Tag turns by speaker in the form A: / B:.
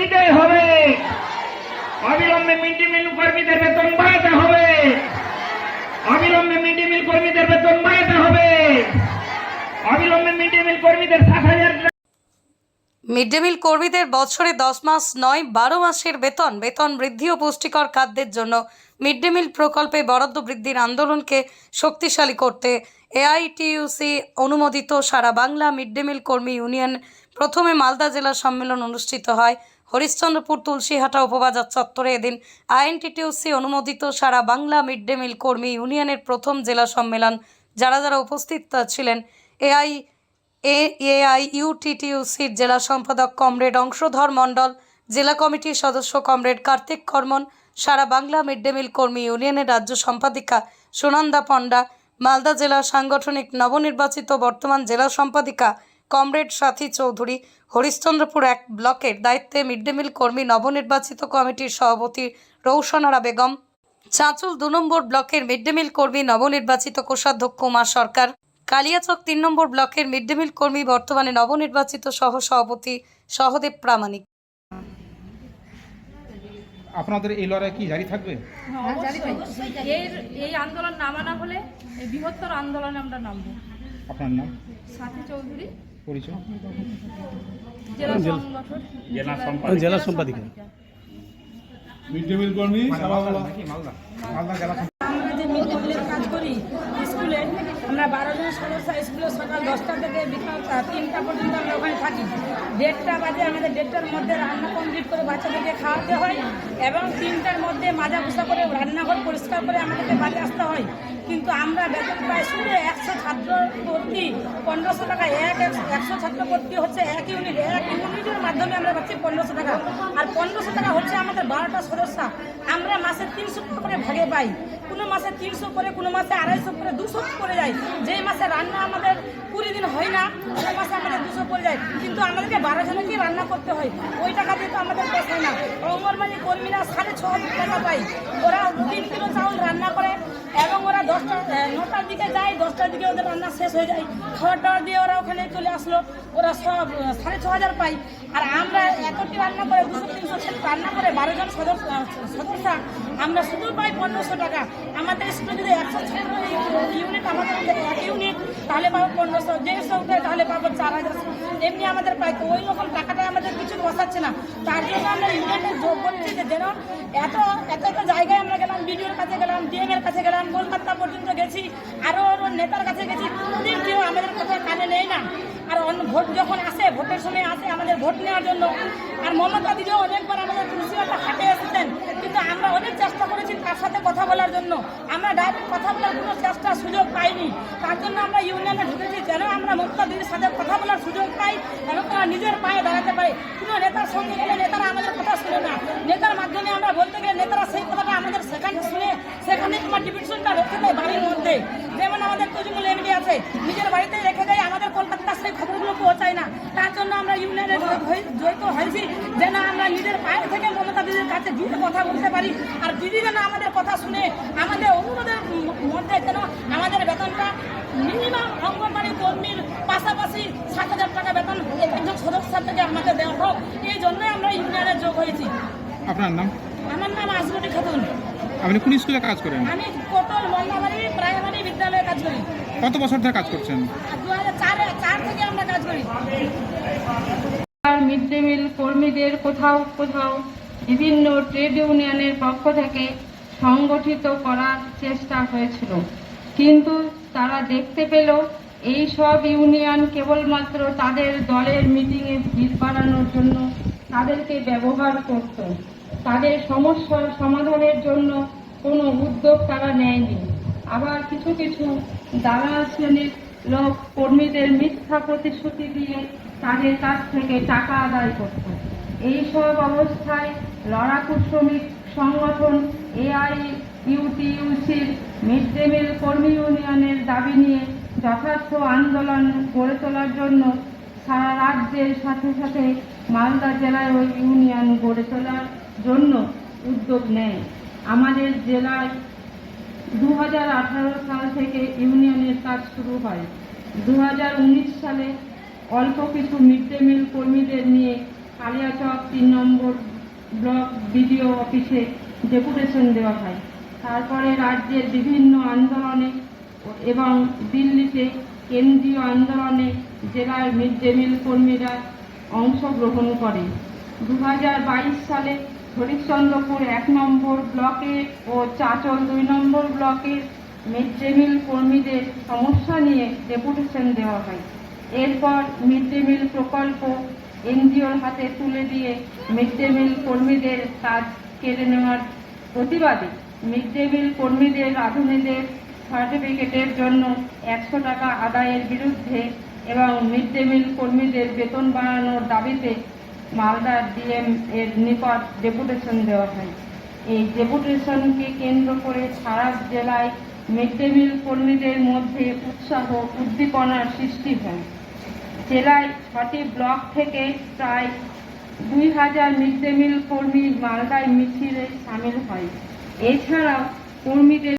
A: দিতেই হবে। অবিলম্বে মিড মিল কর্মীদের বেতন বাড়াতে হবে। অবিলম্বে মিড মিল কর্মীদের বেতন বাড়াতে হবে। অবিলম্বে মিড মিল কর্মীদের সাত হাজার
B: মিড ডে মিল কর্মীদের বছরে দশ মাস, নয়, বারো মাসের বেতন। বেতন বৃদ্ধি ও পুষ্টিকর খাদ্যের জন্য মিড ডে মিল প্রকল্পে বরাদ্দ বৃদ্ধির আন্দোলনকে শক্তিশালী করতে এআইটিইউসি অনুমোদিত সারা বাংলা মিড ডে মিল কর্মী ইউনিয়ন প্রথমে মালদা জেলা সম্মেলন অনুষ্ঠিত হয়। হরিশ্চন্দ্রপুর তুলসীহাটা উপবাজার চত্বরে এদিন আইএনটিটিউসি অনুমোদিত সারা বাংলা মিড ডে মিল কর্মী ইউনিয়নের প্রথম জেলা সম্মেলন যারা যারা উপস্থিত ছিলেন, এআই এআইইউটিটিউসির জেলা সম্পাদক কমরেড অংশধর মণ্ডল, জেলা কমিটির সদস্য কমরেড কার্তিক কর্মন, সারা বাংলা মিড ডে মিল কর্মী ইউনিয়নের রাজ্য সম্পাদিকা সুনন্দা পণ্ডা, মালদা জেলা সাংগঠনিক নবনির্বাচিত বর্তমান জেলা সম্পাদিকা কমরেড সাথী চৌধুরী হরিশ্চন্দ্রপুর এক ব্লকের দায়িত্বে মিড ডে মিল কর্মী নবনির্বাচিত কমিটির সভাপতি রৌশনারা বেগম চাঁচল দু নম্বর ব্লকের মিড ডে মিল কর্মী নবনির্বাচিত কোষাধ্যক্ষ উমা সরকার কালিয়াচক তিন নম্বর ব্লকের মিড ডে মিল কর্মী বর্তমানে নবনির্বাচিত সহ সভাপতি সহদেব প্রামাণিক।
C: আপনাদের এই লড়াই কি জারি থাকবে?
D: হ্যাঁ, এই এই আন্দোলন নামানো হলে এই বৃহত্তর আন্দোলনে আমরা নামবো।
C: আপনার নাম?
D: সাথী চৌধুরী
C: পরিচয়?
D: জেলা
E: সম্পাদিকা।
F: মিড ডে মিল কর্মী
G: কাজ করি স্কুলে আমরা বারো জন সদস্য স্কুলে সকাল দশটা থেকে বিকাল তিনটা পর্যন্ত আমরা ওখানে থাকি। দেড়টা বাজে, আমাদের দেড়টার মধ্যে রান্না কমপ্লিট করে বাচ্চাদেরকে খাওয়াতে হয় এবং তিনটার মধ্যে মাজা পোষা করে রান্নাঘর পরিষ্কার করে আমাদেরকে বাড়ি আসতে হয়। কিন্তু আমরা বেতন পাই শুধু একশো ছাত্র ভর্তি, পনেরোশো টাকা। এক এক- একশো ছাত্র ভর্তি হচ্ছে এক ইউনিট। এক ইউনিটের মাধ্যমে আমরা পাচ্ছি পনেরোশো টাকা। আর পনেরোশো টাকা হচ্ছে আমাদের বারোটা সদস্য। আমরা মাসে তিনশো টাকা করে ভাগে পাই। কোনো মাসে তিনশো করে, কোনো মাসে আড়াইশো করে, দুশো করে যায়। যেই মাসে রান্না আমাদের কুড়ি দিন হয় না, সেই মাসে আমাদের দুশো পড়ে যায়। কিন্তু আমাদেরকে বারো জনকেই রান্না করতে হয়? ওই টাকা দিয়ে তো আমাদের পোষায় না। অঙ্গনবাড়ি কর্মীরা সাড়ে ছ হাজার টাকা পায়। ওরা তিন কিলো চাউল রান্না করে এবং ওরা দশটা নটার দিকে যায়, দশটার দিকে ওদের রান্না শেষ হয়ে যায়। খাবার টাবার দিয়ে ওরা ওখানে চলে আসলো। ওরা সব সাড়ে ছ হাজার পায়। আর আমরা এতটি রান্না করে, দুশো, তিনশো রান্না করে বারো জন সদস্য সদস্য, আমরা শুধু পাই পনেরোশো টাকা। আমাদের স্কুলে যদি একশো ছাত্র ইউনিট আমাদের এক ইউনিট তাহলে পাবো পনেরোশো, দেড়শো তাহলে পাবো চার হাজার। এমনি আমাদের পাই ওই রকম টাকাটা আমাদের কিছু বসাচ্ছে না। তার জন্য আমরা ইউনিয়নে যোগ করছি যে যেন এত এত এত জায়গায় আমরা গেলাম, বিডিওর কাছে গেলাম, ডিএম এর কাছে গেলাম, কলকাতা পর্যন্ত গেছি আরও আরও নেতার কাছে গেছি, কোনোদিন কেউ আমাদের কথা কানে নেই না। আর অন্য ভোট যখন আসে, ভোটের সময় আসে আমাদের ভোট নেওয়ার জন্য। আর মমতা দিদিও অনেকবার আমাদের তুলসীবাটা হাটে এসেছেন কিন্তু আমরা অনেক চেষ্টা করেছি তার সাথে কথা বলার জন্য আমরা ডাইরেক্ট কথা বলার কোনো চেষ্টা, সুযোগ পাইনি। তার জন্য আমরা ইউনিয়নে ঢুকেছি। কেন আমরা মমতা দিনের সাথে কথা বলার সুযোগ পাই এবং তারা নিজের পায়ে দাঁড়াতে পারে। কোনো নেতার সঙ্গে গেলে নেতারা আমাদের কথা শুনে না। নেতার মাধ্যমে আমরা বলতে গেলে নেতারা সেই কথাটা আমাদের সেখানে শুনে সেখানে তোমার ডিভিশনটা রেখে দেয় বাড়ির মধ্যে। যেমন আমাদের তজুমুল এমডি আছে, নিজের বাড়িতেই রেখে দেয় আমাদের কলকাতার সেই খবরগুলো পৌঁছায় না তার জন্য আমরা ইউনিয়নে জড়িত হয়েছি যেন আমরা নিজের পায়ে থেকে মমতা দিদির কথা বলতে পারি। আর দিদি যেন আমাদের কথা শুনে আমাদের অনুরোধের মধ্যে যেন আমাদের বেতনটা মিনিমাম অঙ্গনবাড়ি কর্মীর পাশাপাশি সাত হাজার টাকা বেতন একজন সদস্য থেকে আমাদের দেওয়া হোক। এই জন্যই আমরা ইউনিয়নে যোগ হয়েছি।
C: আপনার নাম?
G: আমার নাম আজমতি খাতুন।
C: আপনি কোন স্কুলে কাজ করেন?
G: আমি কোটল মন্দাবাড়ি প্রাইমারি বিদ্যালয়ে কাজ করি।
C: কত বছর ধরে কাজ করছেন?
G: আর দু হাজার চারে চার থেকে আমরা কাজ করি।
D: আর মিড ডে মিল কর্মীদের কোথাও কোথাও বিভিন্ন ট্রেড ইউনিয়নের পক্ষ থেকে সংগঠিত করার চেষ্টা হয়েছিল। কিন্তু তারা দেখতে পেল, এই সব ইউনিয়ন কেবলমাত্র তাদের দলের মিটিংয়ে ভিড় বাড়ানোর জন্য তাদেরকে ব্যবহার করত। তাদের সমস্যার সমাধানের জন্য কোনো উদ্যোগ তারা নেয়নি। আবার কিছু কিছু দালাল শ্রেণির লোক কর্মীদের মিথ্যা প্রতিশ্রুতি দিয়ে তাদের কাছ থেকে টাকা আদায় করত। এইসব অবস্থায় লড়াকু শ্রমিক সংগঠন এআই ইউটিইউসির মিড ডে মিল কর্মী ইউনিয়নের দাবি নিয়ে যথার্থ আন্দোলন গড়ে তোলার জন্য সারা রাজ্যের সাথে সাথে মালদা জেলায় ওই ইউনিয়ন গড়ে তোলার জন্য উদ্যোগ নেয়। আমাদের জেলায় দু হাজার আঠারো সাল থেকে ইউনিয়নের কাজ শুরু হয়। দু হাজার উনিশ সালে অল্প কিছু মিড ডে মিল কর্মীদের নিয়ে কালিয়াচক তিন নম্বর ব্লক বিডিও অফিসে ডেপুটেশন দেওয়া হয়। তারপরে রাজ্যের বিভিন্ন আন্দোলনে এবং দিল্লিতে কেন্দ্রীয় আন্দোলনে জেলার মিড ডে মিল কর্মীরা অংশগ্রহণ করে। দু হাজার বাইশ সালে হরিশ্চন্দ্রপুর এক নম্বর ব্লকে ও চাচল দুই নম্বর ব্লকের মিড ডে মিল কর্মীদের সমস্যা নিয়ে ডেপুটেশন দেওয়া হয়। এরপর মিড ডে মিল প্রকল্প এনজিওর হাতে তুলে দিয়ে মিড ডে মিল কর্মীদের কাজ কেড়ে নেওয়ার প্রতিবাদে মিড ডে মিল কর্মীদের রাঁধুনিদের সার্টিফিকেটের জন্য একশো টাকা আদায়ের বিরুদ্ধে এবং মিড ডে মিল কর্মীদের বেতন বাড়ানোর দাবিতে মালদা ডিএম এর নিকট ডেপুটেশন দেওয়া হয়। এই ডেপুটেশনকে কেন্দ্র করে সারা জেলায় মিড ডে মিল কর্মীদের মধ্যে উৎসাহ উদ্দীপনার সৃষ্টি হয়। জেলায় ছটি ব্লক থেকে প্রায় দুই হাজার মিড ডে মিল কর্মী মালদায় মিছিলে সামিল হয়। এছাড়াও কর্মীদের